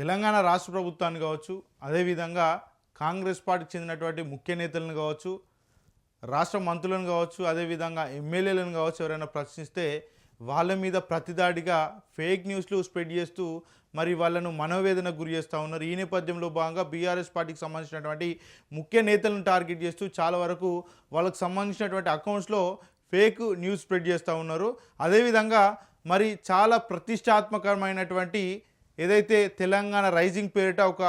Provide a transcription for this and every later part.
తెలంగాణ రాష్ట్ర ప్రభుత్వాన్ని కావచ్చు అదేవిధంగా కాంగ్రెస్ పార్టీకి చెందినటువంటి ముఖ్య నేతలను కావచ్చు రాష్ట్ర మంత్రులను కావచ్చు అదేవిధంగా ఎమ్మెల్యేలను కావచ్చు ఎవరైనా ప్రశ్నిస్తే వాళ్ళ మీద ప్రతిదాడిగా ఫేక్ న్యూస్లు స్ప్రెడ్ చేస్తూ మరి వాళ్ళను మనోవేదనకు గురి చేస్తూ ఉన్నారు. ఈ నేపథ్యంలో భాగంగా బీఆర్ఎస్ పార్టీకి సంబంధించినటువంటి ముఖ్య నేతలను టార్గెట్ చేస్తూ చాలా వరకు వాళ్ళకు సంబంధించినటువంటి అకౌంట్స్లో ఫేక్ న్యూస్ స్ప్రెడ్ చేస్తూ ఉన్నారు. అదేవిధంగా మరి చాలా ప్రతిష్టాత్మకమైనటువంటి ఏదైతే తెలంగాణ రైజింగ్ పేరిట ఒక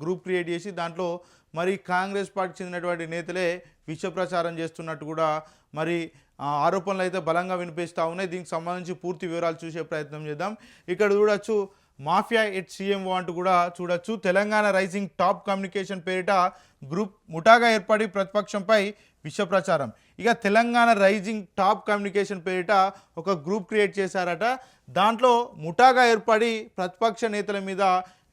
గ్రూప్ క్రియేట్ చేసి దాంట్లో మరి కాంగ్రెస్ పార్టీకి చెందినటువంటి నేతలే విష ప్రచారం చేస్తున్నట్టు కూడా మరి ఆ, ఆరోపణలు అయితే బలంగా వినిపిస్తూ ఉన్నాయి. దీనికి సంబంధించి పూర్తి వివరాలు చూసే ప్రయత్నం చేద్దాం. ఇక్కడ చూడొచ్చు మాఫియా ఎట్ సీఎం అంటూ కూడా చూడొచ్చు. తెలంగాణ రైజింగ్ టాప్ కమ్యూనికేషన్ పేరిట గ్రూప్ ముఠాగా ఏర్పడి ప్రతిపక్షంపై విష ప్రచారం ఇక తెలంగాణ రైజింగ్ టాప్ కమ్యూనికేషన్ పేరిట ఒక గ్రూప్ క్రియేట్ చేశారట. దాంట్లో ముఠాగా ఏర్పడి ప్రతిపక్ష నేతల మీద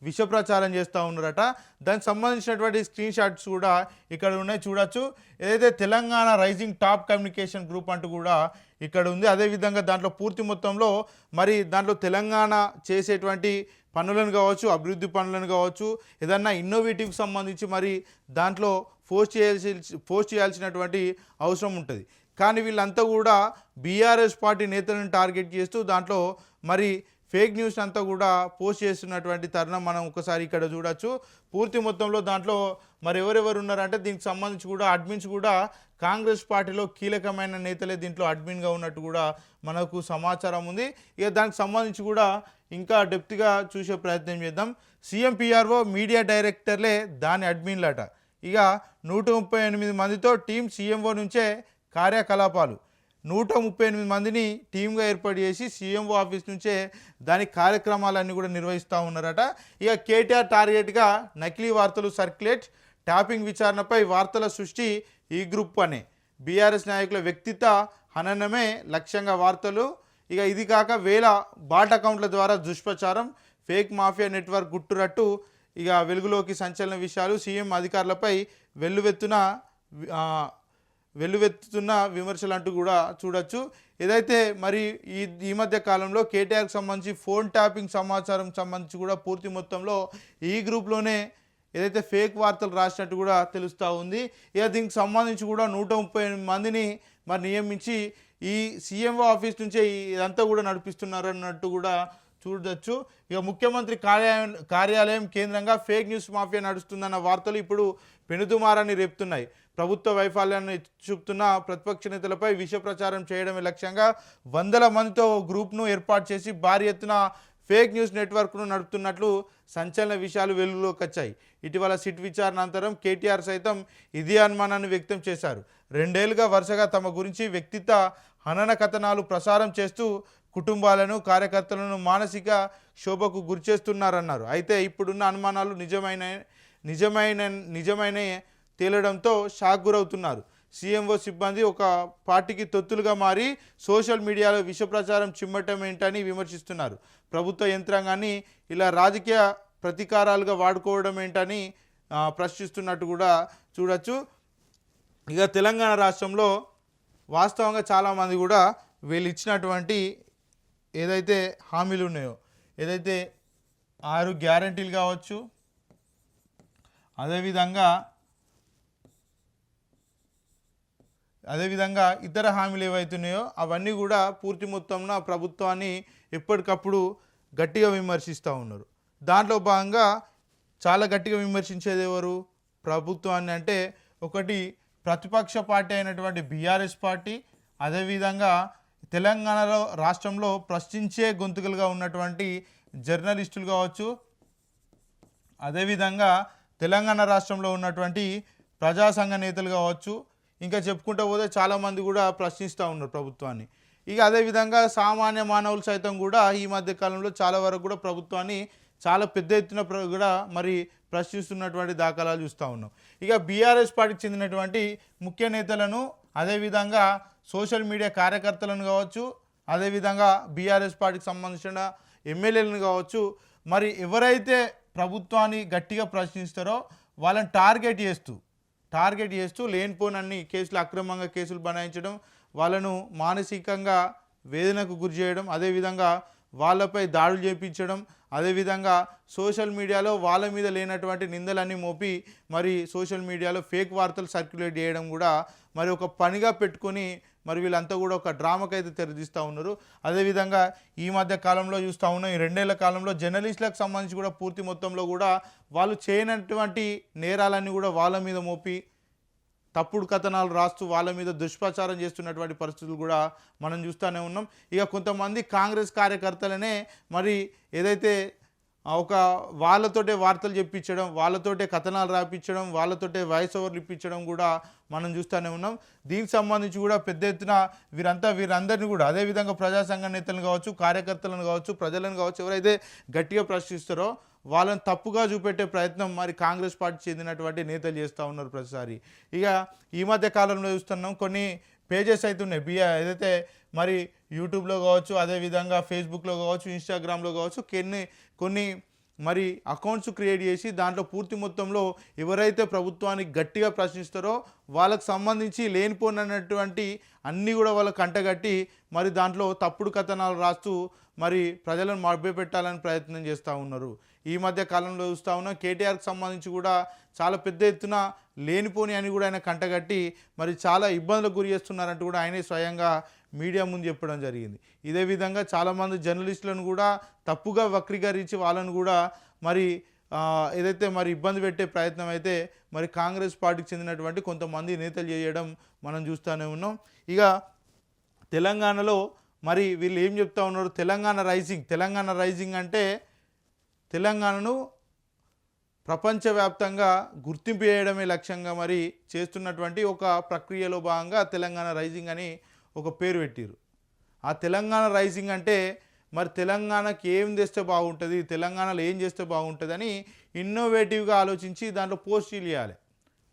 విష ప్రచారం చేస్తూ ఉన్నారట. దానికి సంబంధించినటువంటి స్క్రీన్ షాట్స్ కూడా ఇక్కడ ఉన్నాయి చూడొచ్చు. ఏదైతే Telangana rising top communication group అంటూ కూడా ఇక్కడ ఉంది అదేవిధంగా దాంట్లో పూర్తి మొత్తంలో మరి దాంట్లో తెలంగాణ చేసేటువంటి పనులను కావచ్చు అభివృద్ధి పనులను కావచ్చు ఏదన్నా ఇన్నోవేటివ్ సంబంధించి మరి దాంట్లో పోస్ట్ చేయాల్సి పోస్ట్ చేయాల్సినటువంటి అవసరం ఉంటుంది. కానీ వీళ్ళంతా కూడా బీఆర్ఎస్ పార్టీ నేతలను టార్గెట్ చేస్తూ దాంట్లో మరి ఫేక్ న్యూస్ అంతా కూడా పోస్ట్ చేస్తున్నటువంటి తరుణం మనం ఒకసారి ఇక్కడ చూడొచ్చు. పూర్తి మొత్తంలో దాంట్లో మరి ఎవరెవరు ఉన్నారంటే దీనికి సంబంధించి కూడా అడ్మిన్స్ కూడా కాంగ్రెస్ పార్టీలో కీలకమైన నేతలే దీంట్లో అడ్మిన్గా ఉన్నట్టు కూడా మనకు సమాచారం ఉంది. ఇక దానికి సంబంధించి కూడా ఇంకా డెప్త్గా చూసే ప్రయత్నం చేద్దాం. సీఎం పిఆర్ఓ మీడియా డైరెక్టర్లే దాని అడ్మిన్లట. ఇక నూట ముప్పై ఎనిమిది మందితో టీం సీఎంఓ నుంచే కార్యకలాపాలు. నూట ముప్పై ఎనిమిది మందిని టీమ్గా ఏర్పాటు చేసి సీఎంఓ ఆఫీస్ నుంచే దాని కార్యక్రమాలన్నీ కూడా నిర్వహిస్తూ ఉన్నారట. ఇక కేటీఆర్ టార్గెట్గా నకిలీ వార్తలు సర్క్యులేట్ ట్యాపింగ్ విచారణపై వార్తల సృష్టి ఈ గ్రూప్ అనే. బీఆర్ఎస్ నాయకుల వ్యక్తిత్వ హననమే లక్ష్యంగా వార్తలు. ఇక ఇది కాక వేల బాట్ అకౌంట్ల ద్వారా దుష్ప్రచారం ఫేక్ మాఫియా నెట్వర్క్ గుట్టురట్టు ఇక వెలుగులోకి సంచలన విషయాలు సీఎం అధికారులపై వెల్లువెత్తున వెల్లువెత్తుతున్న విమర్శలు అంటూ కూడా చూడొచ్చు. ఏదైతే మరి ఈ ఈ మధ్య కాలంలో కేటీఆర్కి సంబంధించి ఫోన్ ట్యాపింగ్ సమాచారం సంబంధించి కూడా పూర్తి మొత్తంలో ఈ గ్రూప్లోనే ఏదైతే ఫేక్ వార్తలు రాసినట్టు కూడా తెలుస్తూ ఉంది. ఇక దీనికి సంబంధించి కూడా నూట ముప్పై మందిని మరి నియమించి ఈ సీఎంఓ ఆఫీస్ నుంచే ఇదంతా కూడా నడిపిస్తున్నారు అన్నట్టు కూడా చూడొచ్చు. ఇక ముఖ్యమంత్రి కార్యాలయం కార్యాలయం కేంద్రంగా ఫేక్ న్యూస్ మాఫియా నడుస్తుందన్న వార్తలు ఇప్పుడు పెనుదుమారాన్ని రేపుతున్నాయి. ప్రభుత్వ వైఫల్యాన్ని చూపుతున్న ప్రతిపక్ష నేతలపై విష ప్రచారం చేయడమే లక్ష్యంగా వందల మందితో గ్రూప్ను ఏర్పాటు చేసి భారీ ఎత్తున ఫేక్ న్యూస్ నెట్వర్క్ను నడుపుతున్నట్లు సంచలన విషయాలు వెలుగులోకి వచ్చాయి. ఇటీవల సిట్ విచారణ అనంతరం కేటీఆర్ సైతం ఇదే అనుమానాన్ని వ్యక్తం చేశారు. రెండేళ్ళుగా వరుసగా తమ గురించి వ్యక్తిత్వ హనన కథనాలు ప్రసారం చేస్తూ కుటుంబాలను కార్యకర్తలను మానసిక శోభకు గురిచేస్తున్నారన్నారు అయితే ఇప్పుడున్న అనుమానాలు నిజమైన నిజమైన నిజమైన తేలడంతో షాక్ గురవుతున్నారు. సీఎంఓ సిబ్బంది ఒక పార్టీకి తొత్తులుగా మారి సోషల్ మీడియాలో విష ప్రచారం చిమ్మటం ఏంటని విమర్శిస్తున్నారు. ప్రభుత్వ యంత్రాంగాన్ని ఇలా రాజకీయ ప్రతీకారాలుగా వాడుకోవడం ఏంటని ప్రశ్నిస్తున్నట్టు కూడా చూడొచ్చు. ఇక తెలంగాణ రాష్ట్రంలో వాస్తవంగా చాలామంది కూడా వీళ్ళు ఇచ్చినటువంటి ఏదైతే హామీలు ఉన్నాయో ఏదైతే ఆరు గ్యారంటీలు కావచ్చు అదేవిధంగా అదేవిధంగా ఇతర హామీలు ఏవైతున్నాయో అవన్నీ కూడా పూర్తి మొత్తంలో ప్రభుత్వాన్ని ఎప్పటికప్పుడు గట్టిగా విమర్శిస్తూ ఉన్నారు. దాంట్లో భాగంగా చాలా గట్టిగా విమర్శించేది ఎవరు? ప్రభుత్వాన్ని అంటే ఒకటి ప్రతిపక్ష పార్టీ అయినటువంటి బీఆర్ఎస్ పార్టీ అదేవిధంగా తెలంగాణలో రాష్ట్రంలో ప్రశ్నించే గొంతుకలుగా ఉన్నటువంటి జర్నలిస్టులు కావచ్చు అదేవిధంగా తెలంగాణ రాష్ట్రంలో ఉన్నటువంటి ప్రజా సంఘ నేతలు కావచ్చు ఇంకా చెప్పుకుంటూ పోతే చాలామంది కూడా ప్రశ్నిస్తూ ఉన్నారు ప్రభుత్వాన్ని. ఇక అదేవిధంగా సామాన్య మానవులు సైతం కూడా ఈ మధ్య కాలంలో చాలా వరకు కూడా ప్రభుత్వాన్ని చాలా పెద్ద ఎత్తున కూడా మరి ప్రశ్నిస్తున్నటువంటి దాఖలాలు చూస్తూ ఉన్నాం. ఇక బీఆర్ఎస్ పార్టీకి చెందినటువంటి ముఖ్య నేతలను అదేవిధంగా సోషల్ మీడియా కార్యకర్తలను కావచ్చు అదేవిధంగా బీఆర్ఎస్ పార్టీకి సంబంధించిన ఎమ్మెల్యేలను కావచ్చు మరి ఎవరైతే ప్రభుత్వాన్ని గట్టిగా ప్రశ్నిస్తారో వాళ్ళని టార్గెట్ చేస్తూ టార్గెట్ చేస్తూ లేనిపోనన్ని కేసులు అక్రమంగా కేసులు బనాయించడం వాళ్ళను మానసికంగా వేదనకు గురి చేయడం అదేవిధంగా వాళ్ళపై దాడులు చేపించడం అదేవిధంగా సోషల్ మీడియాలో వాళ్ళ మీద లేనటువంటి నిందలన్నీ మోపి మరి సోషల్ మీడియాలో ఫేక్ వార్తలు సర్క్యులేట్ చేయడం కూడా మరి ఒక పనిగా పెట్టుకొని మరి వీళ్ళంతా కూడా ఒక డ్రామాకైతే తెరదీస్తూ ఉన్నారు. అదేవిధంగా ఈ మధ్య కాలంలో చూస్తూ ఉన్నాం ఈ రెండేళ్ళ కాలంలో జర్నలిస్టులకు సంబంధించి కూడా పూర్తి మొత్తంలో కూడా వాళ్ళు చేయనటువంటి నేరాలన్నీ కూడా వాళ్ళ మీద మోపి తప్పుడు కథనాలు రాస్తూ వాళ్ళ మీద దుష్ప్రచారం చేస్తున్నటువంటి పరిస్థితులు కూడా మనం చూస్తూనే ఉన్నాం. ఇక కొంతమంది కాంగ్రెస్ కార్యకర్తలనే మరి ఏదైతే ఒక వాళ్ళతోటే వార్తలు చెప్పించడం వాళ్ళతోటే కథనాలు రాపించడం వాళ్ళతోటే వాయిస్ ఓవర్లు ఇప్పించడం కూడా మనం చూస్తూనే ఉన్నాం. దీనికి సంబంధించి కూడా పెద్ద ఎత్తున వీరంతా వీరందరినీ కూడా అదేవిధంగా ప్రజా సంఘ నేతలను కావచ్చు కార్యకర్తలను కావచ్చు ప్రజలను కావచ్చు ఎవరైతే గట్టిగా ప్రశ్నిస్తారో వాళ్ళని తప్పుగా చూపెట్టే ప్రయత్నం మరి కాంగ్రెస్ పార్టీ చెందినటువంటి నేతలు చేస్తూ ఉన్నారు ప్రతిసారి. ఇక ఈ మధ్య కాలంలో చూస్తున్నాం కొన్ని పేజెస్ అయితే ఉన్నాయి. బిఆ ఏదైతే మరి యూట్యూబ్లో కావచ్చు అదేవిధంగా ఫేస్బుక్లో కావచ్చు ఇన్స్టాగ్రామ్లో కావచ్చు కొన్ని కొన్ని మరి అకౌంట్స్ క్రియేట్ చేసి దాంట్లో పూర్తి మొత్తంలో ఎవరైతే ప్రభుత్వానికి గట్టిగా ప్రశ్నిస్తారో వాళ్ళకు సంబంధించి లేనిపోయినటువంటి అన్నీ కూడా వాళ్ళకు కంటగట్టి మరి దాంట్లో తప్పుడు కథనాలు రాస్తూ మరి ప్రజలను మభ్యపెట్టాలని ప్రయత్నం చేస్తూ ఉన్నారు. ఈ మధ్య కాలంలో చూస్తూ ఉన్న కేటీఆర్కి సంబంధించి కూడా చాలా పెద్ద ఎత్తున లేనిపోని అని కూడా ఆయన కంటగట్టి మరి చాలా ఇబ్బందులకు గురి చేస్తున్నారంటూ కూడా ఆయనే స్వయంగా మీడియా ముందు చెప్పడం జరిగింది. ఇదే విధంగా చాలామంది జర్నలిస్టులను కూడా తప్పుగా వక్రీకరించి వాళ్ళను కూడా మరి ఏదైతే మరి ఇబ్బంది పెట్టే ప్రయత్నం అయితే మరి కాంగ్రెస్ పార్టీకి చెందినటువంటి కొంతమంది నేతలు చేయడం మనం చూస్తూనే ఉన్నాం. ఇక తెలంగాణలో మరి వీళ్ళు ఏం చెప్తా ఉన్నారు? తెలంగాణ రైజింగ్ తెలంగాణ రైజింగ్ అంటే తెలంగాణను ప్రపంచవ్యాప్తంగా గుర్తింపు చేయడమే లక్ష్యంగా మరి చేస్తున్నటువంటి ఒక ప్రక్రియలో భాగంగా తెలంగాణ రైజింగ్ అని ఒక పేరు పెట్టారు ఆ తెలంగాణ రైజింగ్ అంటే మరి తెలంగాణకి ఏం చేస్తే బాగుంటుంది తెలంగాణలో ఏం చేస్తే బాగుంటుంది అని ఇన్నోవేటివ్గా ఆలోచించి దాంట్లో పోస్టులు చేయాలి.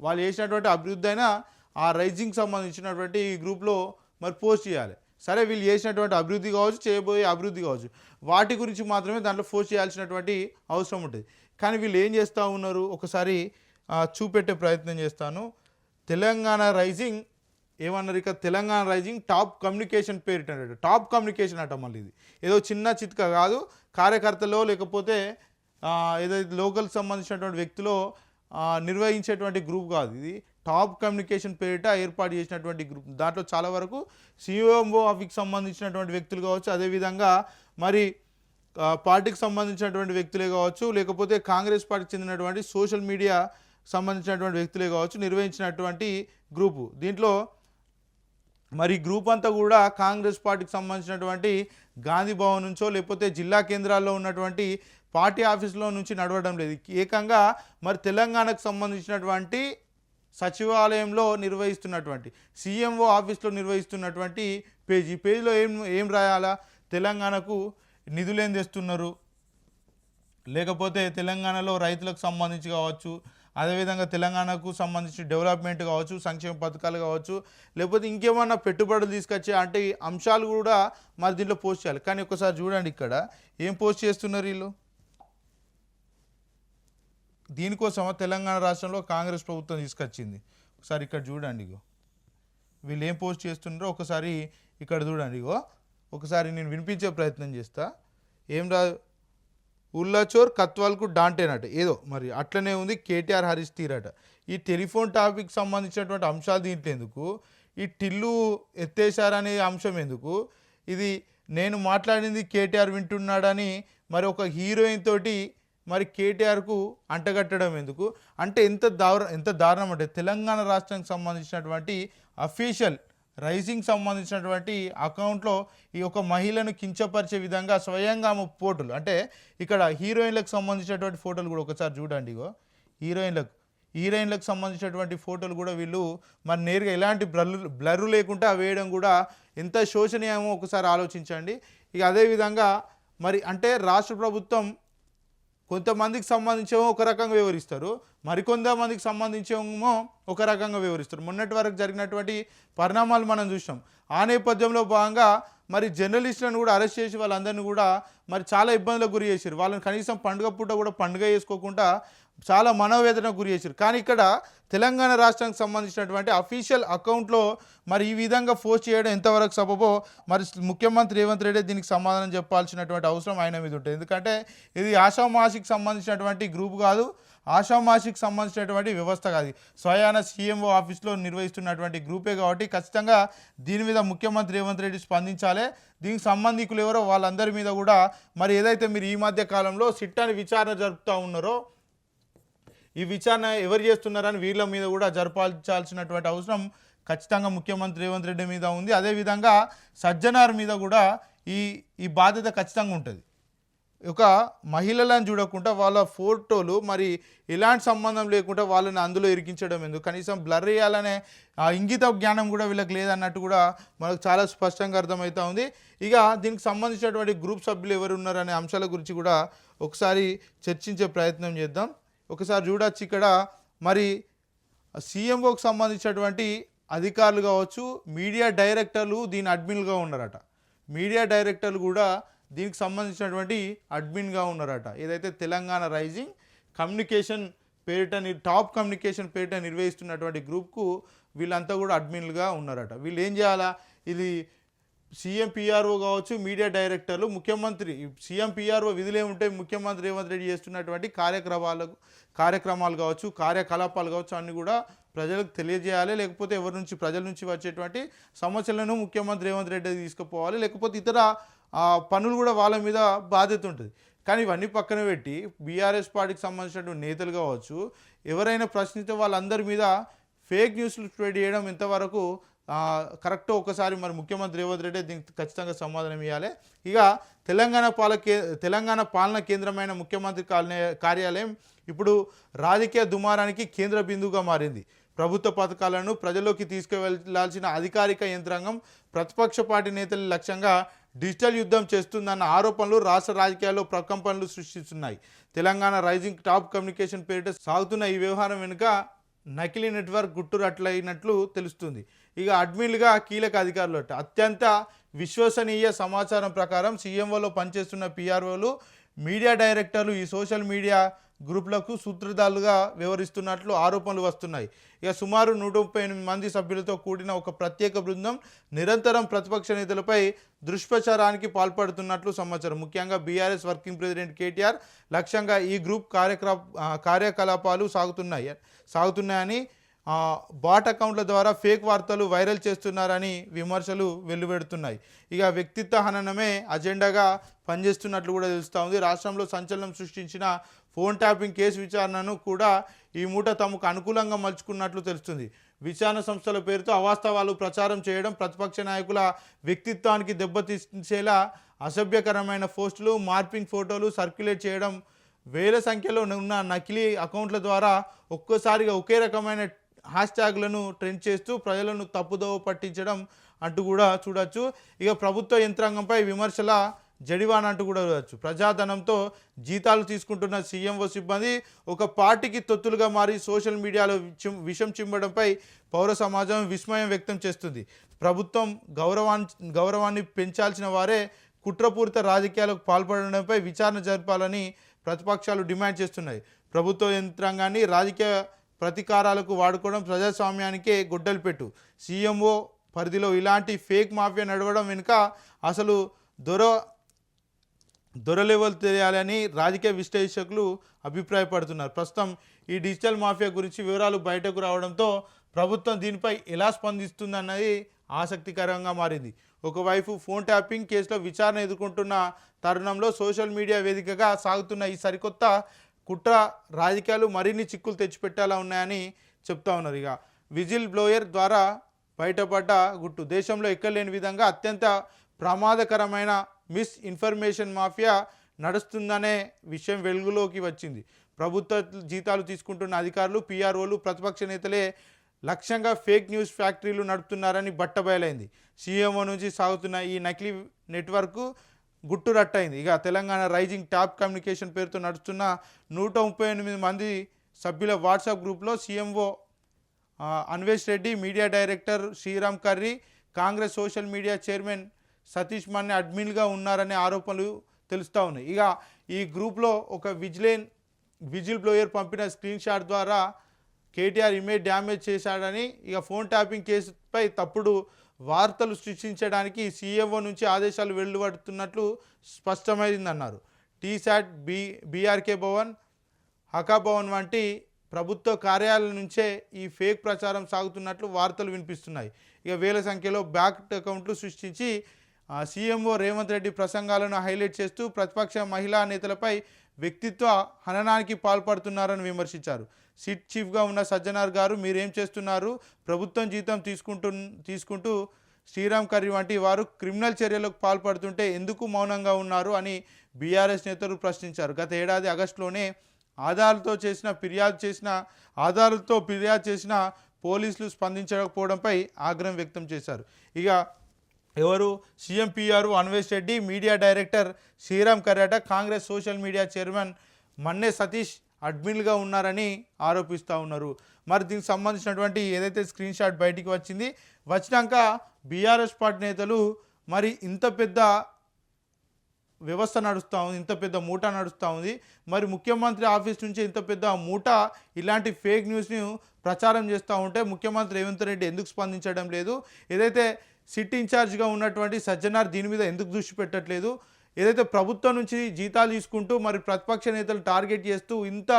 వాళ్ళు చేసినటువంటి అభివృద్ధి అయినా ఆ రైజింగ్ సంబంధించినటువంటి ఈ గ్రూప్లో మరి పోస్ట్ చేయాలి. సరే వీళ్ళు చేసినటువంటి అభివృద్ధి కావచ్చు చేయబోయే అభివృద్ధి కావచ్చు వాటి గురించి మాత్రమే దాంట్లో పోస్ట్ చేయాల్సినటువంటి అవసరం ఉంటుంది. కానీ వీళ్ళు ఏం చేస్తూ ఉన్నారు? ఒకసారి చూపెట్టే ప్రయత్నం చేస్తాను. తెలంగాణ రైజింగ్ ఏమన్నారు ఇక తెలంగాణ రైజింగ్ టాప్ కమ్యూనికేషన్ పేరిట అన్నట్టు టాప్ కమ్యూనికేషన్ అట మళ్ళీ ఇది. ఏదో చిన్న చిత్క కాదు కార్యకర్తలో లేకపోతే ఏదైతే లోకల్ సంబంధించినటువంటి వ్యక్తిలో నిర్వహించేటువంటి గ్రూప్ కాదు ఇది. టాప్ కమ్యూనికేషన్ పేరిట ఏర్పాటు చేసినటువంటి గ్రూప్. దాంట్లో చాలా వరకు సిఓఎంఓ ఆఫీస్కి సంబంధించినటువంటి వ్యక్తులు కావచ్చు అదేవిధంగా మరి పార్టీకి సంబంధించినటువంటి వ్యక్తులే కావచ్చు లేకపోతే కాంగ్రెస్ పార్టీకి చెందినటువంటి సోషల్ మీడియా సంబంధించినటువంటి వ్యక్తులే కావచ్చు నిర్వహించినటువంటి గ్రూపు. దీంట్లో మరి గ్రూప్ అంతా కూడా కాంగ్రెస్ పార్టీకి సంబంధించినటువంటి గాంధీ భవన్ నుంచో లేకపోతే జిల్లా కేంద్రాల్లో ఉన్నటువంటి పార్టీ ఆఫీసులో నుంచి నడవడం లేదు. ఏకంగా మరి తెలంగాణకు సంబంధించినటువంటి సచివాలయంలో నిర్వహిస్తున్నటువంటి సీఎంఓ ఆఫీస్లో నిర్వహిస్తున్నటువంటి పేజ్ ఈ పేజీలో ఏం ఏం రాయాలా? తెలంగాణకు నిధులు తెస్తున్నారు? లేకపోతే తెలంగాణలో రైతులకు సంబంధించి కావచ్చు అదేవిధంగా తెలంగాణకు సంబంధించి డెవలప్మెంట్ కావచ్చు సంక్షేమ పథకాలు కావచ్చు లేకపోతే ఇంకేమన్నా పెట్టుబడులు తీసుకొచ్చే అంటే అంశాలు కూడా మరి దీంట్లో పోస్ట్ చేయాలి. కానీ ఒకసారి చూడండి ఇక్కడ ఏం పోస్ట్ చేస్తున్నారు వీళ్ళు? దీనికోసం తెలంగాణ రాష్ట్రంలో కాంగ్రెస్ ప్రభుత్వం తీసుకొచ్చింది. ఒకసారి ఇక్కడ చూడండి ఇగో. వీళ్ళు ఏం పోస్ట్ చేస్తున్నారో ఒకసారి ఇక్కడ చూడండి ఇగో. ఒకసారి నేను వినిపించే ప్రయత్నం చేస్తా. ఏం రా ఉల్లాచోర్ కత్వాల్కు డాంటేనట. ఏదో మరి అట్లనే ఉంది కేటీఆర్ హరీష్ తీరట. ఈ టెలిఫోన్ టాపిక్ సంబంధించినటువంటి అంశాలు దీంట్లో ఎందుకు? ఈ టిల్లు ఎత్తేశారనే అంశం ఎందుకు? ఇది నేను మాట్లాడింది కేటీఆర్ వింటున్నాడని మరి ఒక హీరోయిన్ తోటి మరి కేటీఆర్కు అంటగట్టడం ఎందుకు? అంటే ఎంత దారు ఎంత దారుణం అంటే తెలంగాణ రాష్ట్రానికి సంబంధించినటువంటి అఫీషియల్ రైజింగ్ సంబంధించినటువంటి అకౌంట్లో ఈ యొక్క మహిళను కించపరిచే విధంగా స్వయంగా ఆమె ఫోటోలు అంటే ఇక్కడ హీరోయిన్లకు సంబంధించినటువంటి ఫోటోలు కూడా ఒకసారి చూడండి ఇగో. హీరోయిన్లకు హీరోయిన్లకు సంబంధించినటువంటి ఫోటోలు కూడా వీళ్ళు మరి నేరుగా ఎలాంటి బ్లర్ బ్లర్ లేకుండా వేయడం కూడా ఎంత శోచనీయమో ఒకసారి ఆలోచించండి. ఇక అదేవిధంగా మరి అంటే రాష్ట్ర ప్రభుత్వం కొంతమందికి సంబంధించేమో ఒక రకంగా వివరిస్తారు మరికొంతమందికి సంబంధించేమో ఒక రకంగా వివరిస్తారు. మొన్నటి వరకు జరిగినటువంటి పరిణామాలు మనం చూసాం ఆ నేపథ్యంలో భాగంగా మరి జర్నలిస్టులను కూడా అరెస్ట్ చేసి వాళ్ళందరినీ కూడా మరి చాలా ఇబ్బందులకు గురి చేశారు. వాళ్ళని కనీసం పండుగ పూట కూడా పండుగ చేసుకోకుండా చాలా మనోవేదన గురి చేశారు. కానీ ఇక్కడ తెలంగాణ రాష్ట్రానికి సంబంధించినటువంటి అఫీషియల్ అకౌంట్లో మరి ఈ విధంగా పోస్ట్ చేయడం ఎంతవరకు సబబో మరి ముఖ్యమంత్రి రేవంత్ రెడ్డి దీనికి సమాధానం చెప్పాల్సినటువంటి అవసరం ఆయన మీద ఉంటుంది. ఎందుకంటే ఇది ఆషామాసికి సంబంధించినటువంటి గ్రూప్ కాదు ఆషామాసికి సంబంధించినటువంటి వ్యవస్థ కాదు. స్వయాన సీఎంఓ ఆఫీస్లో నిర్వహిస్తున్నటువంటి గ్రూపే కాబట్టి ఖచ్చితంగా దీని మీద ముఖ్యమంత్రి రేవంత్ రెడ్డి స్పందించాలి. దీనికి సంబంధికులు ఎవరో వాళ్ళందరి మీద కూడా మరి ఏదైతే మీరు ఈ మధ్య కాలంలో సిట్టాని విచారణ జరుపుతూ ఉన్నారో ఈ విచారణ ఎవరు చేస్తున్నారని వీళ్ళ మీద కూడా జరపాల్చాల్సినటువంటి అవసరం ఖచ్చితంగా ముఖ్యమంత్రి రేవంత్ రెడ్డి మీద ఉంది. అదేవిధంగా సజ్జనార్ మీద కూడా ఈ ఈ బాధ్యత ఖచ్చితంగా ఉంటుంది. ఒక మహిళలను చూడకుండా వాళ్ళ ఫోటోలు మరి ఎలాంటి సంబంధం లేకుండా వాళ్ళని అందులో ఇరికించడం ఎందుకు? కనీసం బ్లర్ చేయాలనే ఆ ఇంగిత జ్ఞానం కూడా వీళ్ళకి లేదన్నట్టు కూడా మనకు చాలా స్పష్టంగా అర్థమవుతా ఉంది. ఇక దీనికి సంబంధించినటువంటి గ్రూప్ సభ్యులు ఎవరు ఉన్నారనే అంశాల గురించి కూడా ఒకసారి చర్చించే ప్రయత్నం చేద్దాం. ఒకసారి చూడొచ్చు ఇక్కడ. మరి సీఎంఓకి సంబంధించినటువంటి అధికారులు కావచ్చు మీడియా డైరెక్టర్లు దీని అడ్మిన్గా ఉన్నారట. మీడియా డైరెక్టర్లు కూడా దీనికి సంబంధించినటువంటి అడ్మిన్గా ఉన్నారట. ఏదైతే తెలంగాణ రైజింగ్ కమ్యూనికేషన్ పేరిట టాప్ కమ్యూనికేషన్ పేరిట నిర్వహిస్తున్నటువంటి గ్రూప్కు వీళ్ళంతా కూడా అడ్మిన్లుగా ఉన్నారట. వీళ్ళు ఏం చేయాలా? ఇది సీఎం పిఆర్ఓ కావచ్చు మీడియా డైరెక్టర్లు ముఖ్యమంత్రి సీఎం పిఆర్ఓ విధులే ఉంటే ముఖ్యమంత్రి రేవంత్ రెడ్డి చేస్తున్నటువంటి కార్యక్రమాలకు కార్యక్రమాలు కావచ్చు కార్యకలాపాలు కావచ్చు అన్నీ కూడా ప్రజలకు తెలియజేయాలి. లేకపోతే ఎవరి నుంచి ప్రజల నుంచి వచ్చేటువంటి సమస్యలను ముఖ్యమంత్రి రేవంత్ రెడ్డి తీసుకుపోవాలి. లేకపోతే ఇతర ఆ, పనులు కూడా వాళ్ళ మీద బాధ్యత ఉంటుంది. కానీ ఇవన్నీ పక్కన పెట్టి బీఆర్ఎస్ పార్టీకి సంబంధించినటువంటి నేతలు కావచ్చు ఎవరైనా ప్రశ్నిస్తే వాళ్ళందరి మీద ఫేక్ న్యూస్లు స్ప్రెడ్ చేయడం ఇంతవరకు కరెక్ట్ ఒకసారి మరి ముఖ్యమంత్రి రేవంత్ రెడ్డి దీనికి ఖచ్చితంగా సమాధానం ఇవ్వాలి. ఇక తెలంగాణ పాల కే తెలంగాణ పాలన కేంద్రమైన ముఖ్యమంత్రి కాలనీ- కార్యాలయం ఇప్పుడు రాజకీయ దుమారానికి కేంద్ర బిందువుగా మారింది. ప్రభుత్వ పథకాలను ప్రజల్లోకి తీసుకువెళ్ళాల్సిన అధికారిక యంత్రాంగం ప్రతిపక్ష పార్టీ నేతల లక్ష్యంగా డిజిటల్ యుద్ధం చేస్తుందన్న ఆరోపణలు రాష్ట్ర రాజకీయాల్లో ప్రకంపనలు సృష్టిస్తున్నాయి. తెలంగాణ రైజింగ్ టాప్ కమ్యూనికేషన్ పేరిట సాగుతున్న ఈ వ్యవహారం వెనుక నకిలీ నెట్వర్క్ గుట్టురట్లయినట్లు తెలుస్తుంది. ఇక అడ్మిన్లుగా కీలక అధికారులు అట. అత్యంత విశ్వసనీయ సమాచారం ప్రకారం సీఎంఓలో పనిచేస్తున్న పీఆర్ఓలు మీడియా డైరెక్టర్లు ఈ సోషల్ మీడియా గ్రూపులకు సూత్రధారులుగా వ్యవహరిస్తున్నట్లు ఆరోపణలు వస్తున్నాయి. ఇక సుమారు నూట ముప్పై ఎనిమిది మంది సభ్యులతో కూడిన ఒక ప్రత్యేక బృందం నిరంతరం ప్రతిపక్ష నేతలపై దుష్ప్రచారానికి పాల్పడుతున్నట్లు సమాచారం. ముఖ్యంగా బీఆర్ఎస్ వర్కింగ్ ప్రెసిడెంట్ కేటీఆర్ లక్ష్యంగా ఈ గ్రూప్ కార్యక్రమ కార్యకలాపాలు సాగుతున్నాయి సాగుతున్నాయని బాట్ అకౌంట్ల ద్వారా ఫేక్ వార్తలు వైరల్ చేస్తున్నారని విమర్శలు వెల్లువెడుతున్నాయి. ఇక వ్యక్తిత్వ హననమే అజెండాగా పనిచేస్తున్నట్లు కూడా తెలుస్తూ ఉంది. రాష్ట్రంలో సంచలనం సృష్టించిన ఫోన్ ట్యాపింగ్ కేసు విచారణను కూడా ఈ మూట తమకు అనుకూలంగా మలుచుకున్నట్లు తెలుస్తుంది. విచారణ సంస్థల పేరుతో అవాస్తవాలు ప్రచారం చేయడం ప్రతిపక్ష నాయకుల వ్యక్తిత్వానికి దెబ్బతీసేలా అసభ్యకరమైన పోస్టులు మార్పింగ్ ఫోటోలు సర్క్యులేట్ చేయడం వేల సంఖ్యలో ఉన్న నకిలీ అకౌంట్ల ద్వారా ఒక్కోసారిగా ఒకే రకమైన హ్యాష్ ట్యాగ్లను ట్రెండ్ చేస్తూ ప్రజలను తప్పుదోవ పట్టించడం అంటూ కూడా చూడొచ్చు. ఇక ప్రభుత్వ యంత్రాంగంపై విమర్శల జడివాన్ అంటూ కూడా చూడవచ్చు ప్రజాధనంతో జీతాలు తీసుకుంటున్న సీఎంఓ సిబ్బంది ఒక పార్టీకి తొత్తులుగా మారి సోషల్ మీడియాలో విషం చిమ్మడంపై పౌర సమాజం విస్మయం వ్యక్తం చేస్తుంది. ప్రభుత్వం గౌరవాన్ని గౌరవాన్ని పెంచాల్సిన వారే కుట్రపూరిత రాజకీయాలకు పాల్పడడంపై విచారణ జరపాలని ప్రతిపక్షాలు డిమాండ్ చేస్తున్నాయి. ప్రభుత్వ యంత్రాంగాన్ని రాజకీయ ప్రతీకారాలకు వాడుకోవడం ప్రజాస్వామ్యానికే గుడ్డలు పెట్టు. సీఎంఓ పరిధిలో ఇలాంటి ఫేక్ మాఫియా నడవడం వెనుక అసలు దొర దొర లెవెల్ తెలియాలని రాజకీయ విశ్లేషకులు అభిప్రాయపడుతున్నారు. ప్రస్తుతం ఈ డిజిటల్ మాఫియా గురించి వివరాలు బయటకు రావడంతో ప్రభుత్వం దీనిపై ఎలా స్పందిస్తుందన్నది ఆసక్తికరంగా మారింది. ఒకవైపు ఫోన్ ట్యాపింగ్ కేసులో విచారణ ఎదుర్కొంటున్న తరుణంలో సోషల్ మీడియా వేదికగా సాగుతున్న ఈ సరికొత్త కుట్ర రాజకీయాలు మరిన్ని చిక్కులు తెచ్చిపెట్టేలా ఉన్నాయని చెప్తా ఉన్నారు. ఇక విజిల్ బ్లోయర్ ద్వారా బయటపడ్డ గుట్టు. దేశంలో ఎక్కలేని విధంగా అత్యంత ప్రమాదకరమైన మిస్ ఇన్ఫర్మేషన్ మాఫియా నడుస్తుందనే విషయం వెలుగులోకి వచ్చింది. ప్రభుత్వ జీతాలు తీసుకుంటున్న అధికారులు పీఆర్ఓలు ప్రతిపక్ష నేతలే లక్ష్యంగా ఫేక్ న్యూస్ ఫ్యాక్టరీలు నడుపుతున్నారని బట్టబయలైంది సీఎంఓ నుంచి సాగుతున్న ఈ నకిలీ నెట్వర్క్ గుట్టు రట్టయింది. ఇక తెలంగాణ రైజింగ్ టాప్ కమ్యూనికేషన్ పేరుతో నడుస్తున్న నూట ముప్పై ఎనిమిది మంది సభ్యుల వాట్సాప్ గ్రూప్లో CMO Anvesh Reddy media director Sriram Karri Congress social media chairman Satish Manne అడ్మిన్గా ఉన్నారనే ఆరోపణలు తెలుస్తూ ఉన్నాయి. ఇక ఈ గ్రూప్లో ఒక విజిలెన్ విజిల్ బ్లోయర్ పంపిన స్క్రీన్ షాట్ ద్వారా కేటీఆర్ ఇమేజ్ డ్యామేజ్ చేశాడని ఇక ఫోన్ ట్యాపింగ్ కేసుపై తప్పుడు వార్తలు సృష్టించడానికి సీఎంఓ నుంచి ఆదేశాలు వెలువడుతున్నట్లు స్పష్టమైందన్నారు. T SAT B BRK Bhavan హకా Bhavan వంటి ప్రభుత్వ కార్యాలయం నుంచే ఈ ఫేక్ ప్రచారం సాగుతున్నట్లు వార్తలు వినిపిస్తున్నాయి. ఇక వేల సంఖ్యలో బ్యాక్ అకౌంట్లు సృష్టించి సీఎంఓ రేవంత్ రెడ్డి ప్రసంగాలను హైలైట్ చేస్తూ ప్రతిపక్ష మహిళా నేతలపై వ్యక్తిత్వ హననానికి పాల్పడుతున్నారని విమర్శించారు. సిట్ చీఫ్గా ఉన్న సజ్జనార్ గారు మీరేం చేస్తున్నారు? ప్రభుత్వం జీతం తీసుకుంటు తీసుకుంటూ శ్రీరామ్ కర్రీ వంటి వారు క్రిమినల్ చర్యలకు పాల్పడుతుంటే ఎందుకు మౌనంగా ఉన్నారు? అని బీఆర్ఎస్ నేతలు ప్రశ్నించారు. గత ఏడాది ఆగస్టులోనే ఆధారాలతో చేసిన ఫిర్యాదు చేసిన ఆధారాలతో ఫిర్యాదు చేసిన పోలీసులు స్పందించకపోవడంపై ఆగ్రహం వ్యక్తం చేశారు. ఇక ఎవరు? CM PR Anvesh Reddy media director Sriram కర్యాట Congress social media chairman Manne Satish అడ్మిన్గా ఉన్నారని ఆరోపిస్తూ ఉన్నారు. మరి దీనికి సంబంధించినటువంటి ఏదైతే స్క్రీన్ షాట్ బయటికి వచ్చింది వచ్చినాక బీఆర్ఎస్ పార్టీ నేతలు మరి ఇంత పెద్ద వ్యవస్థ నడుస్తూ ఉంది ఇంత పెద్ద మూట నడుస్తూ ఉంది. మరి ముఖ్యమంత్రి ఆఫీస్ నుంచి ఇంత పెద్ద మూట ఇలాంటి ఫేక్ న్యూస్ని ప్రచారం చేస్తూ ఉంటే ముఖ్యమంత్రి రేవంత్ రెడ్డి ఎందుకు స్పందించడం లేదు? ఏదైతే సిట్ ఇన్ఛార్జ్గా ఉన్నటువంటి సజ్జనార్ దీని మీద ఎందుకు దృష్టి పెట్టట్లేదు? ఏదైతే ప్రభుత్వం నుంచి జీతాలు తీసుకుంటూ మరి ప్రతిపక్ష నేతలు టార్గెట్ చేస్తూ ఇంత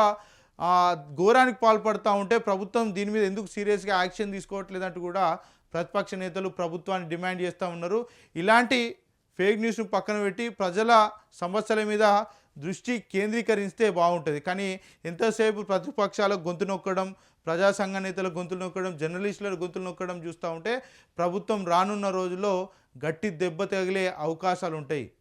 ఘోరానికి పాల్పడుతూ ఉంటే ప్రభుత్వం దీని మీద ఎందుకు సీరియస్గా యాక్షన్ తీసుకోవట్లేదంటూ కూడా ప్రతిపక్ష నేతలు ప్రభుత్వాన్ని డిమాండ్ చేస్తూ ఉన్నారు. ఇలాంటి ఫేక్ న్యూస్ను పక్కన పెట్టి ప్రజల సమస్యల మీద దృష్టి కేంద్రీకరిస్తే బాగుంటుంది. కానీ ఎంతసేపు ప్రతిపక్షాల గొంతు నొక్కడం ప్రజా సంఘ నేతల గొంతులు నొక్కడం జర్నలిస్టుల గొంతులు నొక్కడం చూస్తూ ఉంటే ప్రభుత్వం రానున్న రోజుల్లో గట్టి దెబ్బ తగిలే అవకాశాలు ఉంటాయి